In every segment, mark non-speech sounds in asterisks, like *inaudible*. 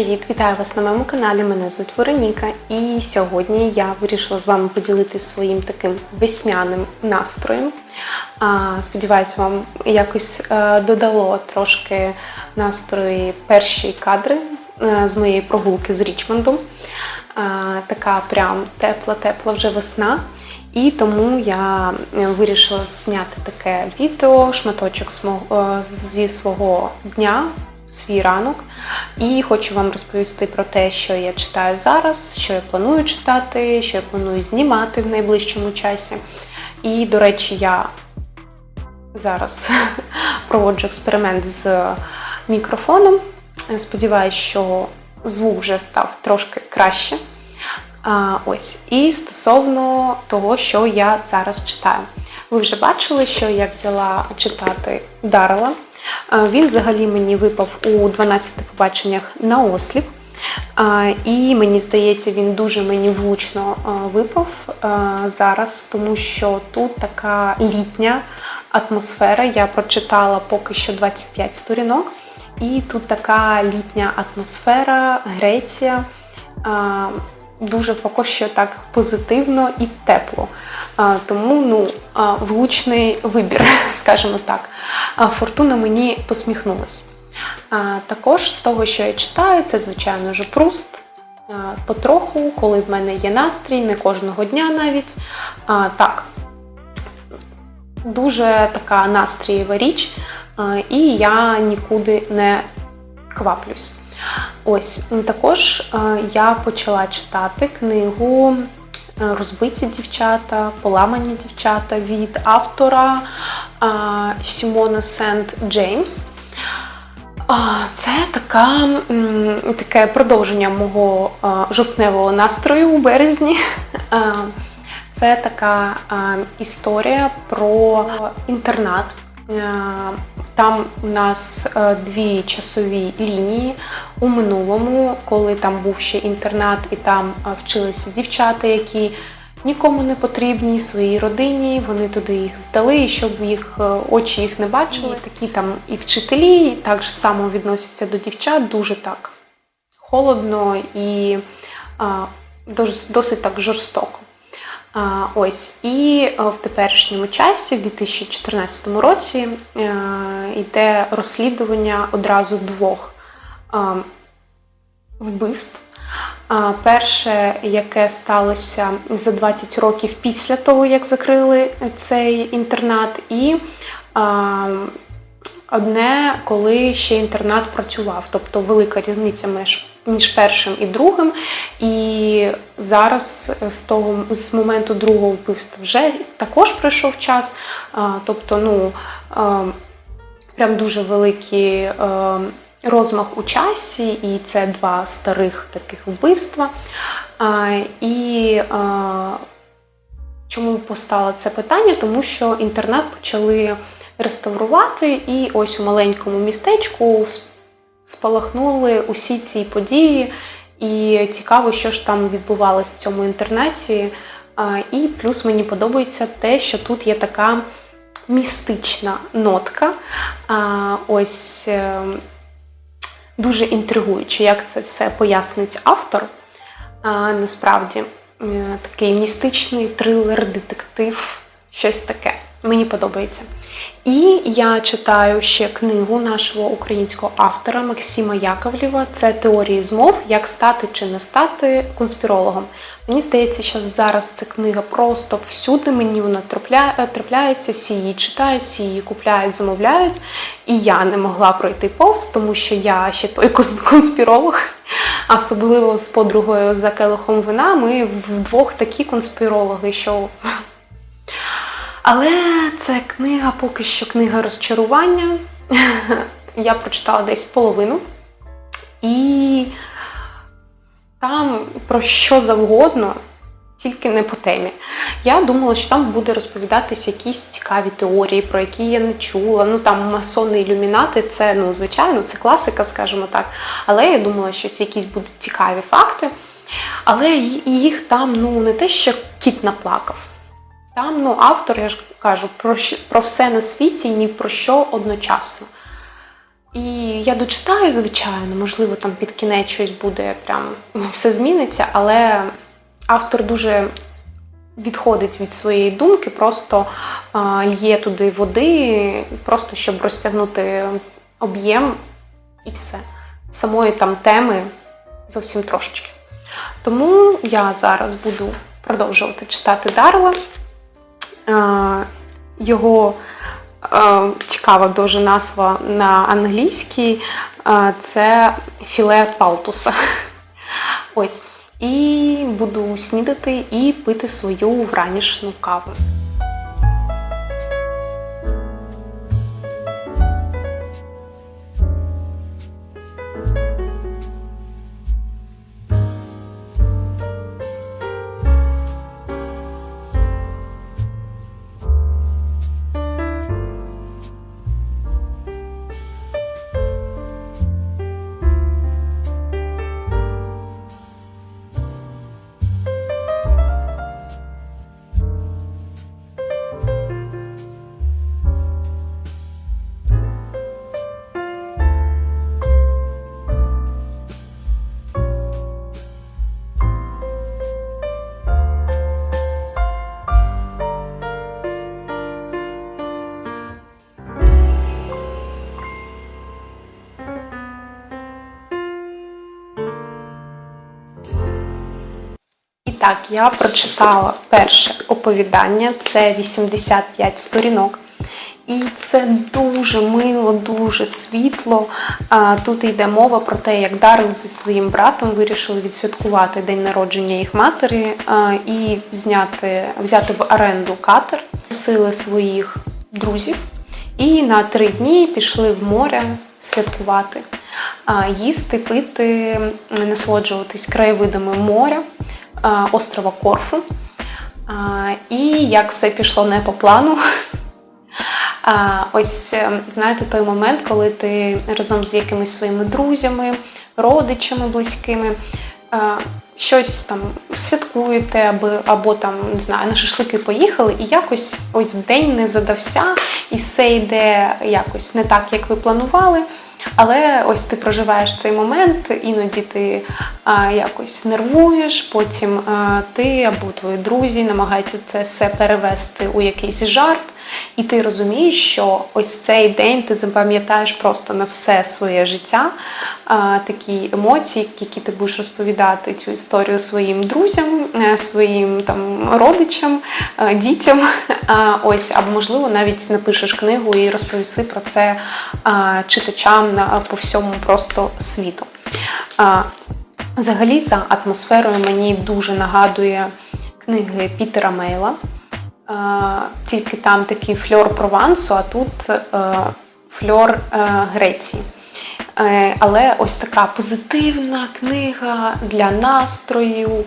Привіт, вітаю вас на моєму каналі. Мене звуть Вероніка, і сьогодні я вирішила з вами поділитися своїм таким весняним настроєм. Сподіваюсь, вам якось е, додало трошки настрої перші кадри е, з моєї прогулки з Річмондом. Така прям тепла-тепла вже весна. І тому я е, вирішила зняти таке відео, шматочок зі свого дня, свій ранок. І хочу вам розповісти про те, що я читаю зараз, що я планую читати, що я планую знімати в найближчому часі. І, до речі, я зараз *laughs* проводжу експеримент з мікрофоном. Сподіваюсь, що звук вже став трошки краще. А, ось. І стосовно того, що я зараз читаю. Ви вже бачили, що я взяла читати Дарила. Він взагалі мені випав у 12 побаченнях на осліп. І мені здається, він дуже мені влучно випав зараз, тому що тут така літня атмосфера. Я прочитала поки що 25 сторінок, і тут така літня атмосфера, Греція. Дуже поки що так позитивно і тепло. Тому ну, влучний вибір, *laughs* скажімо так. Фортуна мені посміхнулась. Також з того, що я читаю, це, звичайно ж, пруст. Потроху, коли в мене є настрій, не кожного дня навіть. Так, дуже така настрієва річ, і я нікуди не кваплюсь. Ось також е, я почала читати книгу е, Розбиті дівчата, поламані дівчата від автора е, Сімона Сент Джеймс. Це така, таке продовження мого жовтневого настрою у березні. *laughs* Це така історія про інтернат. Там у нас е, дві часові лінії у минулому, коли там був ще інтернат, і там е, вчилися дівчата, які нікому не потрібні, своїй родині. Вони туди їх здали, і щоб їх е, очі їх не бачили. Такі там і вчителі так ж само відносяться до дівчат, дуже так холодно і а, досить так жорстоко. Ось і е, в теперішньому часі, в 2014 році, е, йде розслідування одразу двох вбивств. Перше, яке сталося за 20 років після того, як закрили цей інтернат, і одне, коли ще інтернат працював, тобто велика різниця між, між першим і другим. І зараз з того з моменту другого вбивства вже також пройшов час. Тобто, ну прям дуже великий е, розмах у часі, і це два старих таких вбивства. І чому постало це питання? Тому що інтернат почали реставрувати, і ось у маленькому містечку вс- спалахнули усі ці події. І цікаво, що ж там відбувалося в цьому інтернеті. І плюс мені подобається те, що тут є така містична нотка. Ось е, дуже інтригуюче, як це все пояснить автор. Насправді е, такий містичний трилер, детектив, щось таке. Мені подобається. І я читаю ще книгу нашого українського автора Максима Яковлєва. Це теорії змов, як стати чи не стати конспірологом. Мені здається, що зараз ця книга просто всюди мені вона трапля- трапляється, всі її читають, всі її купляють, замовляють. І я не могла пройти повз, тому що я ще той конспіролог. Особливо з подругою за келихом вина. Ми вдвох такі конспірологи, що але це книга поки що книга розчарування. *laughs* Я прочитала десь половину. І там про що завгодно, тільки не по темі. Я думала, що там буде розповідатися якісь цікаві теорії, про які я не чула. Ну там масони ілюмінати, це ну, звичайно, це класика, скажімо так. Але я думала, що якісь будуть цікаві факти. Але їх там ну не те, що кіт наплакав. Там ну, автор, я ж кажу, про, про все на світі і ні про що одночасно. І я дочитаю, звичайно, можливо, там під кінець щось буде, прям все зміниться, але автор дуже відходить від своєї думки, просто а, лє туди води, просто щоб розтягнути об'єм і все. Самої там теми зовсім трошечки. Тому я зараз буду продовжувати читати Дарла. Е, Його е, цікава дуже назва на англійській е, це філе палтуса. *laughs* Ось. І буду снідати і пити свою вранішну каву. Так, я прочитала перше оповідання, це 85 сторінок. І це дуже мило, дуже світло. Тут йде мова про те, як Дарл зі своїм братом вирішили відсвяткувати день народження їх матері і зняти, взяти в оренду катер, сили своїх друзів. І на три дні пішли в море святкувати, їсти, пити, насолоджуватись краєвидами моря, острова Корфу. І як все пішло не по плану. *laughs* Ось е, знаєте той момент, коли ти разом з якимись своїми друзями, родичами близькими щось там святкуєте, або, або там не знаю, на шашлики поїхали, і якось ось день не задався, і все йде якось не так, як ви планували. Але ось ти проживаєш цей момент, іноді ти якось нервуєш, потім ти або твої друзі намагаються це все перевести у якийсь жарт. І ти розумієш, що ось цей день ти запам'ятаєш просто на все своє життя, такі емоції, які ти будеш розповідати цю історію своїм друзям, е, своїм там родичам, е, дітям. Ось, або можливо навіть напишеш книгу і розповіси про це читачам по всьому просто світу. Взагалі, за атмосферою мені дуже нагадує книги Пітера Мейла. Е, Тільки там такий фльор Провансу, а тут е, фльор е, Греції. Але ось така позитивна книга для настрою.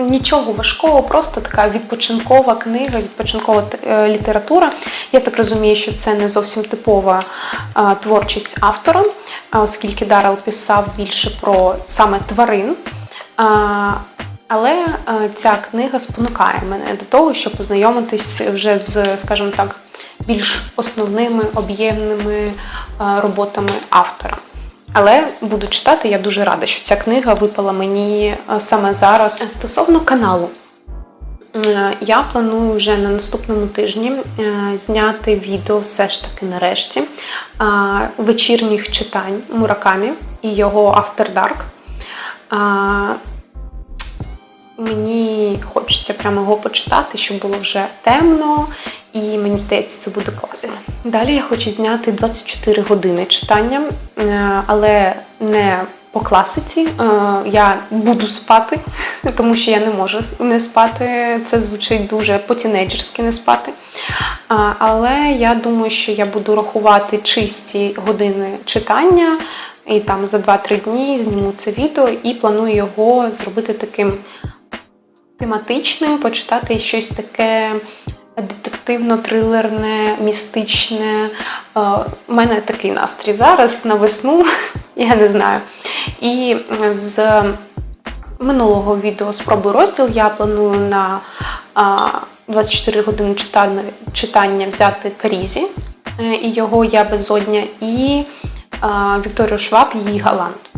Нічого важкого, просто така відпочинкова книга, відпочинкова е, література. Я так розумію, що це не зовсім типова е, творчість автора, оскільки Даррел писав більше про саме тварин. Але е, ця книга спонукає мене до того, щоб познайомитись вже з, скажімо так, більш основними об'ємними е, роботами автора. Але буду читати, я дуже рада, що ця книга випала мені е, саме зараз. Стосовно каналу, Е, я планую вже на наступному тижні е, зняти відео все ж таки нарешті вечірніх читань Муракамі і його After Dark. Мені хочеться прямо його почитати, щоб було вже темно, і мені здається, це буде класно. Далі я хочу зняти 24 години читання, е, але не по класиці. Е, Я буду спати, *laughs* тому що я не можу не спати. Це звучить дуже по-тінейджерськи не спати. Але я думаю, що я буду рахувати чисті години читання. І там за 2-3 дні зніму це відео і планую його зробити таким тематичним, почитати щось таке детективно-трилерне, містичне. Е, У мене такий настрій зараз на весну, *laughs* я не знаю. І з минулого відео спробую розділ я планую на 24 години читання, читання взяти Карізі е, і його Я безодня, і Вікторію Шваб, її Галант.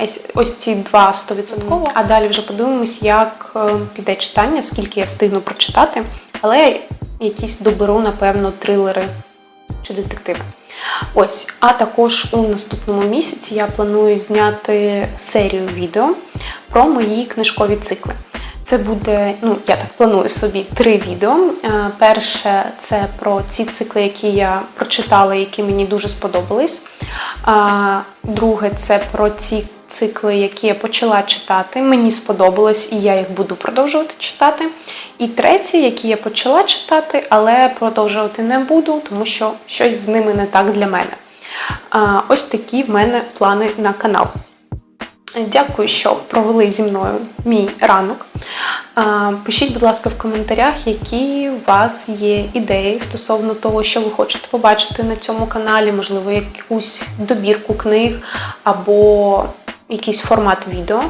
Е, Ось, ці два 100%, а далі вже подивимось, як е, піде читання, скільки я встигну прочитати, але якісь доберу, напевно, трилери чи детективи. Ось, а також у наступному місяці я планую зняти серію відео про мої книжкові цикли. Це буде, ну я так планую собі три відео. Е, Перше це про ці цикли, які я прочитала, які мені дуже сподобались. Друге це про ці цикли, які я почала читати. Мені сподобалось, і я їх буду продовжувати читати. І третє, які я почала читати, але продовжувати не буду, тому що щось з ними не так для мене. Ось такі в мене плани на канал. Дякую, що провели зі мною мій ранок. Пишіть, будь ласка, в коментарях, які у вас є ідеї стосовно того, що ви хочете побачити на цьому каналі, можливо, якусь добірку книг або якийсь формат відео,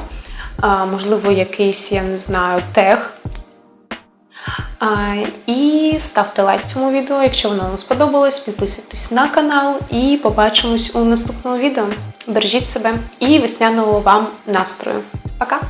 можливо, якийсь, я не знаю, тег. І ставте лайк цьому відео, якщо воно вам сподобалось, підписуйтесь на канал і побачимось у наступному відео. Бережіть себе і весняного вам настрою. Пока!